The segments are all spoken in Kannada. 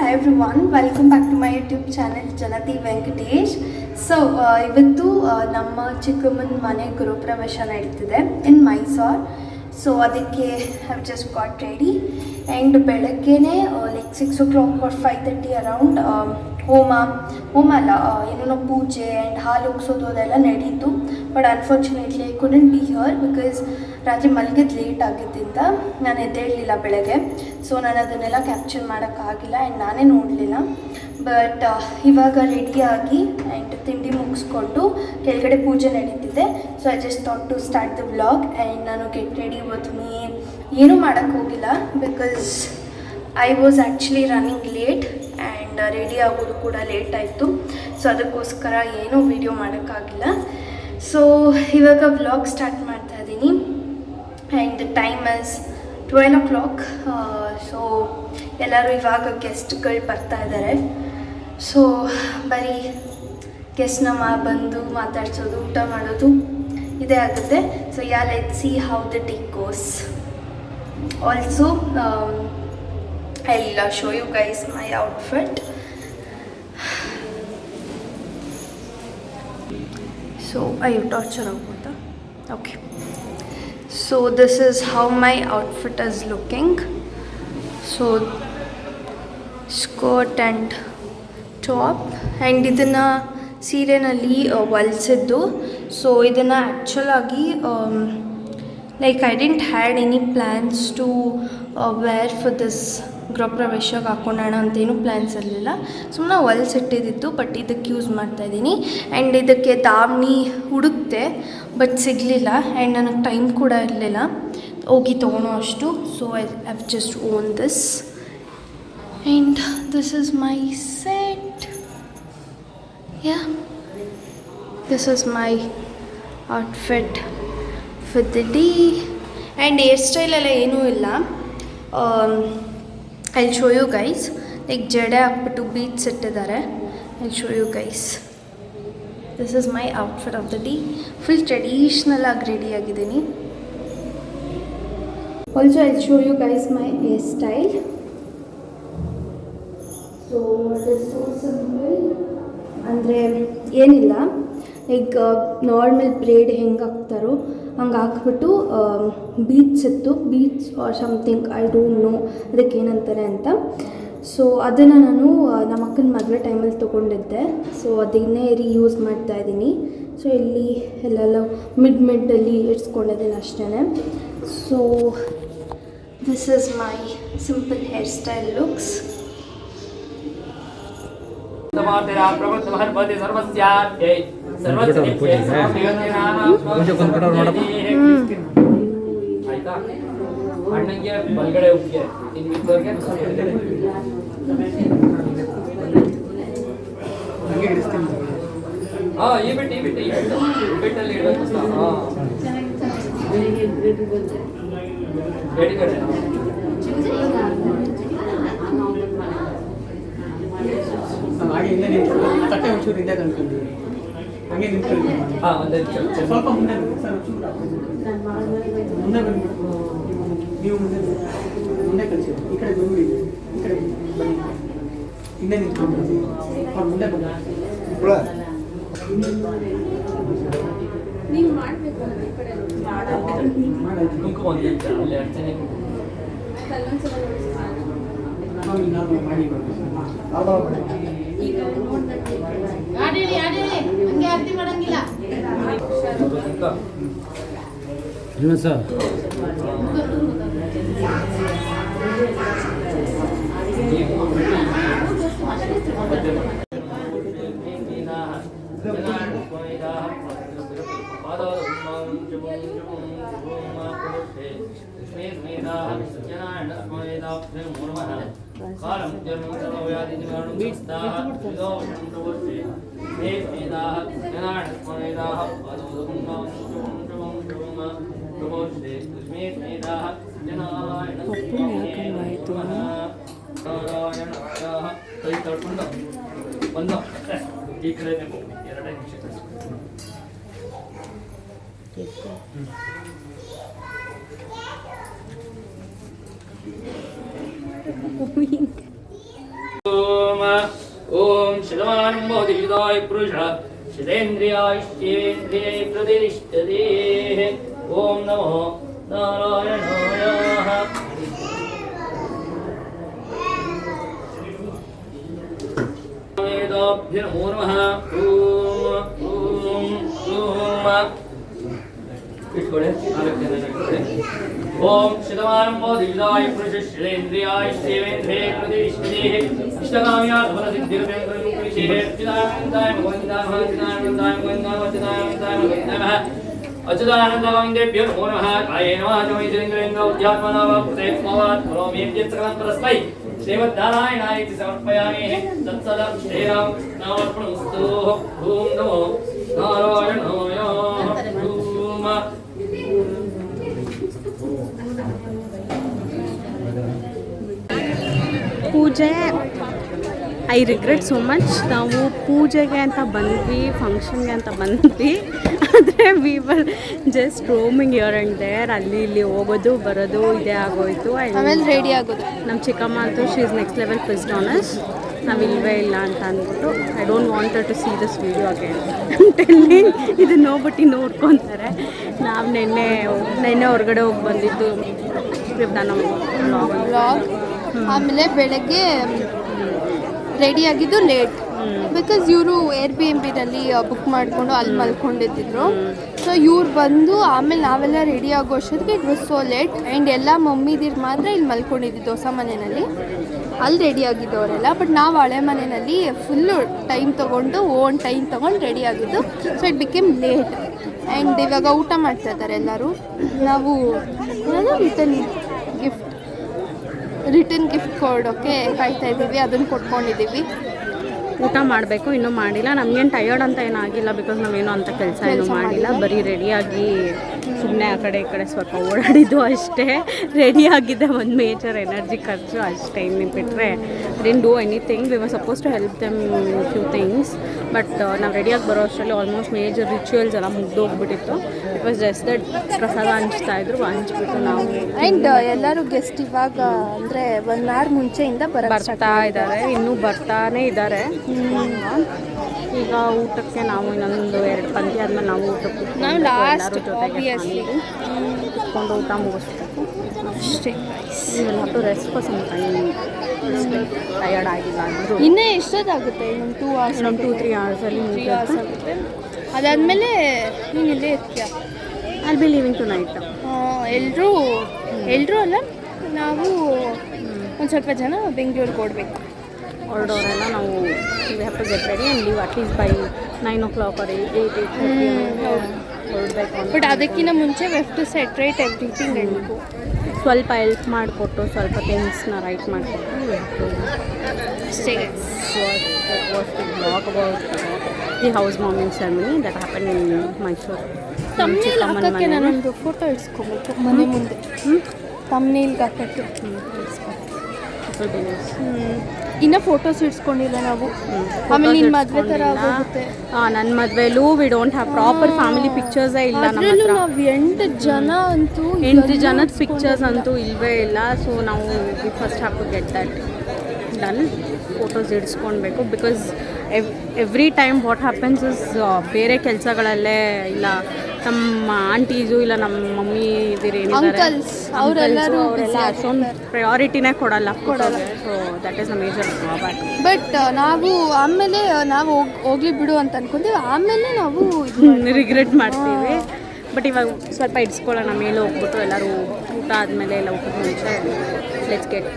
Hi every welcome back to my YouTube channel Janathi Venkatesh so ಇವತ್ತು ಆ, ನಮ್ಮ ಚಿಕ್ಕಮ್ಮನ ಮನೆ ಗೃಹಪ್ರವೇಶ ನಡೀತಿದೆ ಇನ್ ಮೈಸೂರ್ ಸೊ ಅದಕ್ಕೆ have just got ready and ಬೆಳಗ್ಗೆನೇ like six o clock or five thirty around ಹೋಮ ಹೋಮ ಅಲ್ಲ ಆ, ಏನೇನೋ ಪೂಜೆ ಆ್ಯಂಡ್ ಹಾಲು ಉಗ್ಸೋದು ಅದೆಲ್ಲ ನಡೀತು. But unfortunately I couldn't be here because ರಾತ್ರಿ ಮಲಗಿದ್ದು ಲೇಟ್ ಆಗಿದ್ದರಿಂದ ನಾನು ಎದ್ದೇಳಲಿಲ್ಲ ಬೆಳಗ್ಗೆ. ಸೊ ನಾನು ಅದನ್ನೆಲ್ಲ ಕ್ಯಾಪ್ಚರ್ ಮಾಡೋಕ್ಕಾಗಿಲ್ಲ ಆ್ಯಂಡ್ ನಾನೇ ನೋಡಲಿಲ್ಲ. ಬಟ್ ಇವಾಗ ರೆಡಿಯಾಗಿ ಆ್ಯಂಡ್ ತಿಂಡಿ ಮುಗಿಸ್ಕೊಂಡು ಕೆಳಗಡೆ ಪೂಜೆ ನಡೀತಿದೆ. So I just thought to start the vlog and ನಾನು ಗೆಟ್ ರೆಡಿ ವಿತ್ ಏನು ಏನೂ ಮಾಡೋಕ್ಕೆ ಹೋಗಿಲ್ಲ because I was actually running late and ready ಆಗೋದು ಕೂಡ ಲೇಟ್ ಆಯಿತು. ಸೊ ಅದಕ್ಕೋಸ್ಕರ ಏನೂ ವೀಡಿಯೋ ಮಾಡೋಕ್ಕಾಗಿಲ್ಲ. ಸೊ ಇವಾಗ ವ್ಲಾಗ್ ಸ್ಟಾರ್ಟ್ ಮಾಡ್ತಾ ಇದ್ದೀನಿ. And the time is twelve o clock so ಎಲ್ಲರೂ ಇವಾಗ ಗೆಸ್ಟ್ಗಳು ಬರ್ತಾ ಇದ್ದಾರೆ. ಸೊ ಬರೀ ಗೆಸ್ಟ್ನ ಮಾ ಬಂದು ಮಾತಾಡ್ಸೋದು, ಊಟ ಮಾಡೋದು ಇದೇ ಆಗುತ್ತೆ. So yeah let see how the tea goes also I'll show you guys my outfit so I torture ಆಗ್ಬೋದಾ okay so this is how my outfit is looking so skirt and top and ಇದನ್ನು ಸೀರೆನಲ್ಲಿ ಹೊಲ್ಸಿದ್ದು ಸೊ ಇದನ್ನು ಆ್ಯಕ್ಚುಲ್ ಆಗಿ like I didn't had any plans to wear for this ಗೃಹ ಪ್ರವೇಶಕ್ಕೆ ಹಾಕೊಳ್ಳೋಣ ಅಂತೇನು ಪ್ಲ್ಯಾನ್ಸ್ ಇರಲಿಲ್ಲ. ಸುಮ್ಮನೆ ಹೊಲ್ಸಿಟ್ಟಿದ್ದಿತ್ತು ಬಟ್ ಇದಕ್ಕೆ ಯೂಸ್ ಮಾಡ್ತಾಯಿದ್ದೀನಿ ಆ್ಯಂಡ್ ಇದಕ್ಕೆ ದಾವಣಿ ಹುಡುಕ್ತೆ ಬಟ್ ಸಿಗಲಿಲ್ಲ. ಆ್ಯಂಡ್ ನನಗೆ ಟೈಮ್ ಕೂಡ ಇರಲಿಲ್ಲ. ಹೋಗಿ ತೊಗೊಳೋ ಅಷ್ಟು. So I have just own this and this is my set yeah this is my outfit fit the and hair ಸ್ಟೈಲೆಲ್ಲ ಏನೂ ಇಲ್ಲ. I show you guys like ಜಡೆ ಹಾಕ್ಬಿಟ್ಟು ಬೀಟ್ಸ್ ಇಟ್ಟಿದ್ದಾರೆ I show you guys this is my outfit of the day full traditional ಆಗಿ ರೆಡಿ ಆಗಿದ್ದೀನಿ also I show you guys my hair style so ಅಂದರೆ ಏನಿಲ್ಲ. ಲೈಕ್ ನಾರ್ಮಲ್ ಬ್ರೇಡ್ ಹೆಂಗೆ ಹಾಕ್ತಾರೋ ಹಂಗೆ ಹಾಕ್ಬಿಟ್ಟು ಬೀಚ್ ಇತ್ತು. Beach or something I don't know ಅದಕ್ಕೆ ಏನಂತಾರೆ ಅಂತ. ಸೊ ಅದನ್ನು ನಾನು ನಮ್ಮ ಅಕ್ಕನ ಮದುವೆ ಟೈಮಲ್ಲಿ ತೊಗೊಂಡಿದ್ದೆ. ಸೊ ಅದನ್ನೇ ರೀಯೂಸ್ ಮಾಡ್ತಾ ಇದ್ದೀನಿ. ಸೊ ಇಲ್ಲಿ ಎಲ್ಲೆಲ್ಲ ಮಿಡ್ ಮಿಡ್ಡಲ್ಲಿ ಇಡ್ಸ್ಕೊಂಡಿದ್ದೀನಿ ಅಷ್ಟೇ so this is my simple hair style looks ಜೈ ಪೂಜೆ ಕುಂದ್ಬಿಟ್ಟವ್ರು ನೋಡಪ್ಪ ಅಣ್ಣಂಗೆ ಬಲ್ಗಡೆ ಉಪ್ಪಿಗೆ ಇನ್ನಿದ್ದವ್ರಿಗೆ ಈ ಬಿಟ್ಟು ಈ ಬಿಟ್ಟಲ್ಲಿ ಇಡಬೇಕು ಸರ್ ಹಾ ತಟ್ಟೆ ಒಂಚೂರು ಇದೆ ಅನ್ಕೊಂಡಿದ್ದೀನಿ ಹಾಗೆ ನಿಂತ್ಕೊಳ್ಳಿ. ಹಾಂ ಒಂದೇ ಸ್ವಲ್ಪ ಮುಂದೆ ಬನ್ನಿ ಸರ್ ಚೂರು ಮುಂದೆ ಬಂದ್ಬಿಟ್ಟು ನೀವು ಮುಂದೆ ಬನ್ನಿ. ಮುಂದೆ ಕಳಿಸಿ. ಈ ಕಡೆ ಬಂದ್ಬಿಡಿ. ಈ ಕಡೆ ಬನ್ನಿ. ಹಿಂದೆ ನಿಂತ್ಕೊಂಡು ಅವ್ರು ಮುಂದೆ ಬನ್ನಿ. ಮಾಡೋದು ಕುಂಕುಮ ಒಂದು ನಿಮಿಷ ಅಲ್ಲಿ ಅರ್ಚನೆ ನಾವು ಇನ್ನಾರು ಮಾಡಿ ಬರ್ಬೇಕು ಆಡೇಳಿ ಆಡೇಳಿ ಹಂಗೆ ಆರತಿ ಮಾಡಂಗಿಲ್ಲ ಇಲ್ಲ ಸರ್ ಕೈ ತಡ್ಕೊಂಡು ಒಂದು ಈ ಕಡೆ ಎರಡೇ ನಿಮಿಷ ॐ शतमानं मोदिषिताय पुरुषः शतेन्द्रियाश्चेन्द्रिये प्रतिष्ठतेः ॐ नमो नारायणायाः वेदाभ्यनमो नमः ॐ ॐ ॐ ఓం శతమానంబో దివ్యాయ పురుషశ్రేంద్రియాయ శివేంద్రే ప్రతిష్ఠే ఇష్టకామ్యాత్మన సిద్ధిర్వేంద్రయుక్తిశేర్చిదానందాయ గోవిందానందాయ గోవిందానందాయ గోవిందానందాయ అచ్యుతానందగోవిందేభ్యో నమో నమః కాయేన వాచో ఇంద్రేంద్రేంద్ర ఉద్యాత్మనావ ప్రదేశమవాత్ కరోమి యత్సకలం తస్మై శ్రీమద్దారాయణాయ ఇది సమర్పయామి తత్సదా శ్రీరామకృష్ణార్పణమస్తు ఓం నమో నారాయణాయ ఓం ಪೂಜೆ. ಐ ರಿಗ್ರೆಟ್ ಸೋ ಮಚ್ ನಾವು ಪೂಜೆಗೆ ಅಂತ ಬಂದ್ವಿ ಫಂಕ್ಷನ್ಗೆ ಅಂತ ಬಂದ್ವಿ. ಆದರೆ we were just roaming here and there ಅಲ್ಲಿ ಇಲ್ಲಿ ಹೋಗೋದು ಬರೋದು ಇದೇ ಆಗೋಯ್ತು. ಆಮೇಲೆ ರೆಡಿ ಆಗೋದು. ನಮ್ಮ ಚಿಕ್ಕಮ್ಮ ಅಂತೂ ಶಿ ಇಸ್ ನೆಕ್ಸ್ಟ್ ಲೆವೆಲ್ ಫಿಸ್ಟ್ ಆನಸ್ ನಾವು ಇಲ್ವೇ ಇಲ್ಲ ಅಂತ ಅಂದ್ಬಿಟ್ಟು I don't want to see this video again ಟೆಲ್ಲಿ ಇದು ನೋಡ್ಬಿಟ್ಟು ನೋಡ್ಕೊತಾರೆ. ನಾವು ನಿನ್ನೆ ನಿನ್ನೆ ಹೊರಗಡೆ ಹೋಗಿ ಬಂದಿದ್ದು ನಾನು ಆಮೇಲೆ ಬೆಳಗ್ಗೆ ರೆಡಿ ಆಗಿದ್ದು ಲೇಟ್ ಬಿಕಾಸ್ ಇವರು ಏರ್ ಬಿ ಎಂ ಬಿನಲ್ಲಿ ಬುಕ್ ಮಾಡಿಕೊಂಡು ಅಲ್ಲಿ ಮಲ್ಕೊಂಡಿದ್ದಿದ್ರು ಸೊ ಇವ್ರು ಬಂದು ಆಮೇಲೆ ನಾವೆಲ್ಲ ರೆಡಿ ಆಗೋ ಅಷ್ಟೊತ್ತಿಗೆ it was so late and ಎಲ್ಲ ಮಮ್ಮಿದಿರು ಮಾತ್ರ ಇಲ್ಲಿ ಮಲ್ಕೊಂಡಿದ್ದಿದ್ದು ಹೊಸ ಮನೆಯಲ್ಲಿ. ಅಲ್ಲಿ ರೆಡಿ ಆಗಿದ್ದವರೆಲ್ಲ ಬಟ್ ನಾವು ಹಳೆ ಮನೆಯಲ್ಲಿ ಫುಲ್ಲು ಟೈಮ್ ತೊಗೊಂಡು ಓನ್ ಟೈಮ್ ತೊಗೊಂಡು ರೆಡಿ ಆಗಿದ್ದು. So it became late and ಇವಾಗ ಊಟ ಮಾಡ್ತಾ ಇದ್ದಾರೆ ಎಲ್ಲರೂ. ನಾವು ರಿಟರ್ನ್ ಗಿಫ್ಟ್ ರಿಟರ್ನ್ ಗಿಫ್ಟ್ ಕೊಡೋಕ್ಕೆ ಕಾಯ್ತಾ ಇದ್ದೀವಿ ಅದನ್ನು ಕೊಟ್ಕೊಂಡಿದ್ದೀವಿ. ಊಟ ಮಾಡಬೇಕು ಇನ್ನೂ ಮಾಡಿಲ್ಲ. ನಮಗೇನು ಟಯರ್ಡ್ ಅಂತ ಏನಾಗಿಲ್ಲ ಬಿಕಾಸ್ ನಾವೇನು ಅಂತ ಕೆಲಸ ಏನು ಮಾಡಿಲ್ಲ. ಬರೀ ರೆಡಿಯಾಗಿ ಸುಮ್ಮನೆ ಆ ಕಡೆ ಈ ಕಡೆ ಸ್ವಲ್ಪ ಓಡಾಡಿದ್ದು ಅಷ್ಟೇ. ರೆಡಿ ಆಗಿದ್ದೆ ಒಂದು ಮೇಜರ್ ಎನರ್ಜಿ ಖರ್ಚು ಅಷ್ಟೇ ಇನ್ನು ಬಿಟ್ಟರೆ didn't do anything we was supposed to help them few things but ನಾವು ರೆಡಿಯಾಗಿ ಬರೋ ಅಷ್ಟರಲ್ಲಿ ಆಲ್ಮೋಸ್ಟ್ ಮೇಜರ್ ರಿಚುವಲ್ಸ್ ಎಲ್ಲ ಮುಗ್ದೋಗ್ಬಿಟ್ಟಿತ್ತು. ಇಟ್ ವಾಸ್ ಜಸ್ಟ್ ದಟ್ ಪ್ರಸಾದ ಹಂಚ್ತಾ ಇದ್ರು ಹಂಚ್ಬಿಟ್ಟು ನಾವು ಆ್ಯಂಡ್ ಎಲ್ಲರೂ ಗೆಸ್ಟ್ ಇವಾಗ ಅಂದರೆ ಒನ್ ಅವರ್ ಮುಂಚೆಯಿಂದ ಬರ್ತಾ ಇದ್ದಾರೆ. ಇನ್ನೂ ಬರ್ತಾನೆ ಇದ್ದಾರೆ. ಈಗ ಊಟಕ್ಕೆ ನಾವು ಇನ್ನೊಂದು ಎರಡು ಪಂದ್ಯ ಆದ್ಮೇಲೆ ನಾವು ಊಟಕ್ಕೆ ನಾವು ಲಾಸ್ಟ್ ಜೊತೆಗೆ. Family ಕುತ್ಕೊಂಡು ಊಟ ಮುಗಿಸ್ಬೇಕು. ಅಷ್ಟೇ. To rest some time tired ಆಗಿಲ್ಲ ಅಂದರು. ಇನ್ನೇ ಎಷ್ಟೊತ್ತಾಗುತ್ತೆ? ಇನ್ನೊಂದು ಟೂ ಅವರ್ಸ್ ಇನ್ನೊಂದು ಟೂ ತ್ರೀ ಅವರ್ಸಲ್ಲಿ ತ್ರೀ ಅವರ್ಸ್ ಆಗುತ್ತೆ. ಅದಾದಮೇಲೆ ನೀನು ಇಲ್ಲೇ ಇರ್ತೀಯ? I be living tonight ಎಲ್ಲರೂ ಎಲ್ಲರೂ ಅಲ್ಲ ನಾವು ಒಂದು ಸ್ವಲ್ಪ ಜನ ಬೆಂಗಳೂರಿಗೆ ಓಡಬೇಕು. ಹೊರಡೋರೆಲ್ಲ ನಾವು we have to get ready and leave at least by nine o clock or eight eight but ಅದಕ್ಕಿಂತ ಮುಂಚೆ we've to set right everything ಎಲ್ಗೂ ಸ್ವಲ್ಪ ಹೆಲ್ಪ್ ಮಾಡಿಕೊಟ್ಟು ಸ್ವಲ್ಪ ಥಿಂಗ್ಸ್ನ ರೈಟ್ ಮಾಡಿಕೊಟ್ಟು ಅಷ್ಟೇ about the housewarming ceremony that happened in Mysore. ತಮ್ಮನೇಲಿ ಹಾಕಕ್ಕೆ ನಾನೊಂದು ಫೋಟೋ ಇಡ್ಸ್ಕೊಬೇಕು ಮನೆ ಮುಂದೆ. ತಮ್ಮನೇಲ್ಗೆ ಹಾಕಕ್ಕೆ. ಇನ್ನ ಫೋಟೋಸ್ ಇಡ್ಸ್ಕೊಂಡಿಲ್ಲ ನಾವು. ಆಮೇಲೆ ನಿನ್ನ ಮದುವೆ ತರ ಆಗೋಗುತ್ತೆ. ನನ್ನ ಮದುವೆಲೂ we don't have proper family ಪಿಕ್ಚರ್ಸೇ ಇಲ್ಲ ನಮ್ಮ ಹತ್ರ. ನಾವು ಎಂಟು ಜನ ಅಂತೂ ಎಂಟು ಜನದ. ಪಿಕ್ಚರ್ಸ್ ಅಂತೂ ಇಲ್ವೇ ಇಲ್ಲ. ಸೊ ನಾವು first have to get that done photos ಇಡಿಸ್ಕೊಳ್ಬೇಕು because ev every time what happens is ಬೇರೆ ಕೆಲಸಗಳಲ್ಲೇ ಇಲ್ಲ ನಮ್ಮ ಆಂಟೀಸು ಇಲ್ಲ ನಮ್ಮ ಮಮ್ಮಿ ಅವ್ರೆಲ್ಲರೂ ಅಷ್ಟೊಂದು ಪ್ರಯಾರಿಟಿನೇ ಕೊಡಲ್ಲ ಕೊಡಲ್ಲ. So that is a major drawback but ನಾವು ಆಮೇಲೆ ನಾವು ಹೋಗ್- ಹೋಗ್ಲಿ ಬಿಡು ಅಂತ ಅನ್ಕೊಂತೀವಿ. ಆಮೇಲೆ ನಾವು. ರಿಗ್ರೆಟ್ ಮಾಡ್ತೀವಿ. ಬಟ್ ಇವಾಗ ಸ್ವಲ್ಪ ಇಡ್ಸ್ಕೊಳ್ಳೋಣ ಮೇಲೆ ಹೋಗ್ಬಿಟ್ಟು ಎಲ್ಲರೂ ಊಟ ಆದಮೇಲೆ ಎಲ್ಲ ಊಟ ಮುಂಚೆ ಲೆಟ್ಸ್ ಗೆಟ್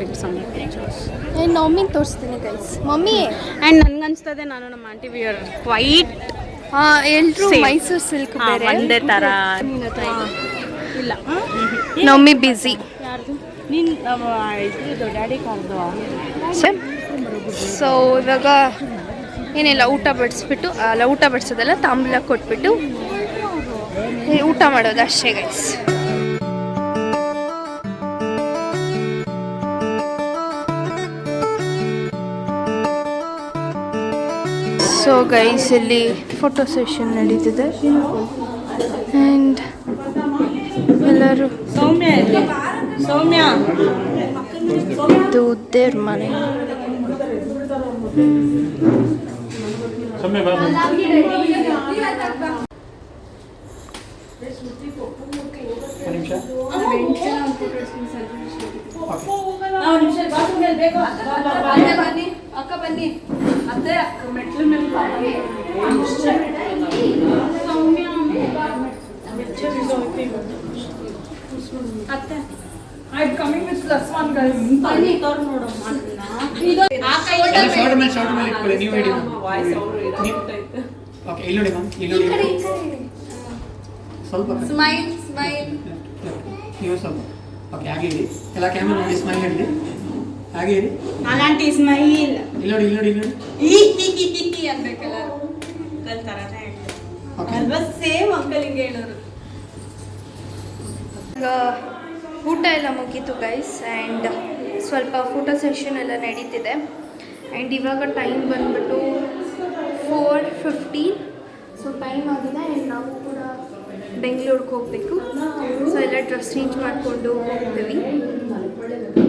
ಕ್ಲಿಕ್ ಸಮ್ ನಾನು ಏನ್ ಮಮ್ಮಿನ ತೋರಿಸ್ತೀನಿ ಗೈಸ್ ಮಮ್ಮಿ! ಆ್ಯಂಡ್ ನನಗನ್ಸ್ತದೆ ನಾನು ನಮ್ಮ ಆಂಟಿ ವಿ ಆರ್ ಕ್ವೈಟ್ ಎಲ್ಲರೂ. ಮೈಸೂರು ಸಿಲ್ಕ್ ಬೇರೆ? ಒಂದೇ ಥರ ಇಲ್ಲ. ನಮ್ಮಿ ಬ್ಯುಸಿ ಯಾರ್ದು? ನೀನು ಇದು ಡ್ಯಾಡಿ ಕಾರ್ದು ಸೊ ಇವಾಗ ಏನಿಲ್ಲ ಊಟ ಬಡಿಸ್ಬಿಟ್ಟು ಅಲ್ಲ ಊಟ ಬಡಿಸೋದಲ್ಲ ತಾಂಬೂಲ ಕೊಟ್ಬಿಟ್ಟು ಊಟ ಮಾಡೋದು ಅಷ್ಟೇ ಗೈಸ್ ಸೊ ಗೈಸ್ ಇಲ್ಲಿ ಫೋಟೋ ಸೆಷನ್ ನಡೀತಿದೆ. ಆ್ಯಂಡ್ ಎಲ್ಲರೂ ಸೌಮ್ಯ ಸೌಮ್ಯ. ಇದು ದೇವ್ರ ಮನೆ. ಸೊಮ್ಮೆ ಬಾ ಒಂದು ನಿಮಿಷ ಅಕ್ಕ ಬನ್ನಿ ಅತ್ತೆ ಮೆಟ್ಲು ಮೇಲೆ ಅತ್ತೆ ಶಾರ್ಟ್ ಮೇಲೆ ಶಾರ್ಟ್ ಮೇಲೆ ಇಟ್ಕೊಳ್ಳಿ. ನೀವು ಹೇಳಿ ಓಕೆ ಇಲ್ಲಿ ನೋಡಿ ಮ್ಯಾಮ್ ಇಲ್ಲಿ ನೋಡಿ ಸ್ವಲ್ಪ ಸ್ಮೈಲ್ ಸ್ಮೈಲ್ ನೀವು ಸ್ವಲ್ಪ. ಓಕೆ ಇರಿ ಎಲ್ಲ ಕ್ಯಾಮ್ರಾ ನೋಡಿ ಸ್ಮೈಲ್ ಹೇಳಿ ಹಾಗೆ ಇರಿ అలాంటి ಇಸ್ಮಾಯಿಲ್ ಇಲ್ಲಿ ನೋಡಿ ಇಲ್ಲಿ ನೋಡಿ ಇಲ್ಲಿ ನೋಡಿ ಅನ್ಬೇಕಲ್ಲ ತರಾನೇ ಓಕೆ ಅಲ್ವಾ ಸೇಮ್ ಅಂಕಲ್ ಹಿಂಗೆ ಹೇಳೋರು ಈಗ ಊಟ ಎಲ್ಲ ಮುಗೀತು ಗೈಸ್ ಆ್ಯಂಡ್ ಸ್ವಲ್ಪ ಫೋಟೋ ಸೆಷನ್ ಎಲ್ಲ ನಡೀತಿದೆ ಆ್ಯಂಡ್ ಇವಾಗ ಟೈಮ್ ಬಂದ್ಬಿಟ್ಟು ಫೋರ್ ಫಿಫ್ಟೀನ್ ಸೊ ಟೈಮ್ ಆಗಿದೆ ಆ್ಯಂಡ್ ನಾವು ಕೂಡ ಬೆಂಗಳೂರಿಗೆ ಹೋಗಬೇಕು ಸೊ ಎಲ್ಲ ಡ್ರೆಸ್ ಚೇಂಜ್ ಮಾಡಿಕೊಂಡು ಹೋಗಬೇಕು